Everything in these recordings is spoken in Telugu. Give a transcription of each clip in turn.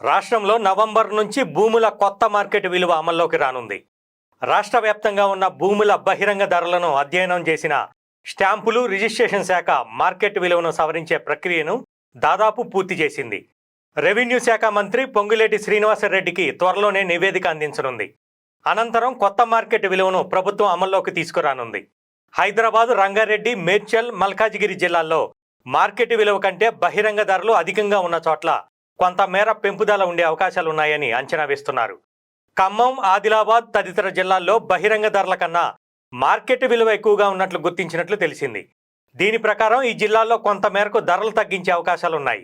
రాష్ట్రంలో నవంబర్ నుంచి భూముల కొత్త మార్కెట్ విలువ అమల్లోకి రానుంది. రాష్ట్ర వ్యాప్తంగా ఉన్న భూముల బహిరంగ ధరలను అధ్యయనం చేసిన స్టాంపులు రిజిస్ట్రేషన్ శాఖ మార్కెట్ విలువను సవరించే ప్రక్రియను దాదాపు పూర్తి చేసింది. రెవెన్యూ శాఖ మంత్రి పొంగులేటి శ్రీనివాసరెడ్డికి త్వరలోనే నివేదిక అందించనుంది. అనంతరం కొత్త మార్కెట్ విలువను ప్రభుత్వం అమల్లోకి తీసుకురానుంది. హైదరాబాద్ రంగారెడ్డి మేడ్చల్ మల్కాజిగిరి జిల్లాల్లో మార్కెట్ విలువ కంటే బహిరంగ ధరలు అధికంగా ఉన్న చోట్ల కొంతమేర పెంపుదల ఉండే అవకాశాలు ఉన్నాయని అంచనా వేస్తున్నారు. ఖమ్మం ఆదిలాబాద్ తదితర జిల్లాల్లో బహిరంగ ధరల కన్నా మార్కెట్ విలువ ఎక్కువగా ఉన్నట్లు గుర్తించినట్లు తెలిసింది. దీని ప్రకారం ఈ జిల్లాల్లో కొంతమేరకు ధరలు తగ్గించే అవకాశాలున్నాయి.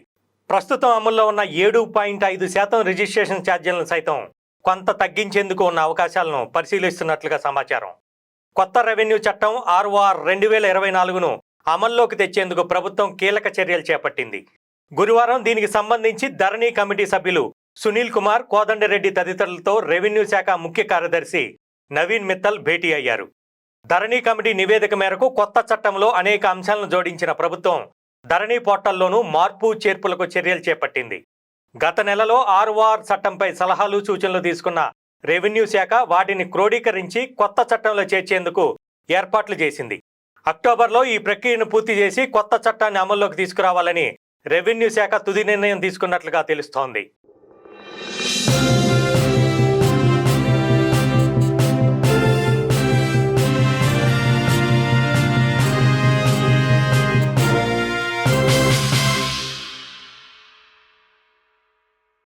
ప్రస్తుతం అమల్లో ఉన్న ఏడు పాయింట్ ఐదు శాతం రిజిస్ట్రేషన్ ఛార్జీలను సైతం కొంత తగ్గించేందుకు ఉన్న అవకాశాలను పరిశీలిస్తున్నట్లుగా సమాచారం. కొత్త రెవెన్యూ చట్టం ఆర్ఓఆర్ రెండు వేల ఇరవై నాలుగును అమల్లోకి తెచ్చేందుకు ప్రభుత్వం కీలక చర్యలు చేపట్టింది. గురువారం దీనికి సంబంధించి ధరణి కమిటీ సభ్యులు సునీల్ కుమార్ కోదండరెడ్డి తదితరులతో రెవెన్యూ శాఖ ముఖ్య కార్యదర్శి నవీన్ మిత్తల్ భేటీ అయ్యారు. ధరణి కమిటీ నివేదిక మేరకు కొత్త చట్టంలో అనేక అంశాలను జోడించిన ప్రభుత్వం ధరణి పోర్టల్లోనూ మార్పు చేర్పులకు చర్యలు చేపట్టింది. గత నెలలో ఆర్ఓఆర్ చట్టంపై సలహాలు సూచనలు తీసుకున్న రెవెన్యూ శాఖ వాటిని క్రోడీకరించి కొత్త చట్టంలో చేర్చేందుకు ఏర్పాట్లు చేసింది. అక్టోబర్లో ఈ ప్రక్రియను పూర్తి చేసి కొత్త చట్టాన్ని అమల్లోకి తీసుకురావాలని రెవెన్యూ శాఖ తుది నిర్ణయం తీసుకున్నట్లుగా తెలుస్తోంది.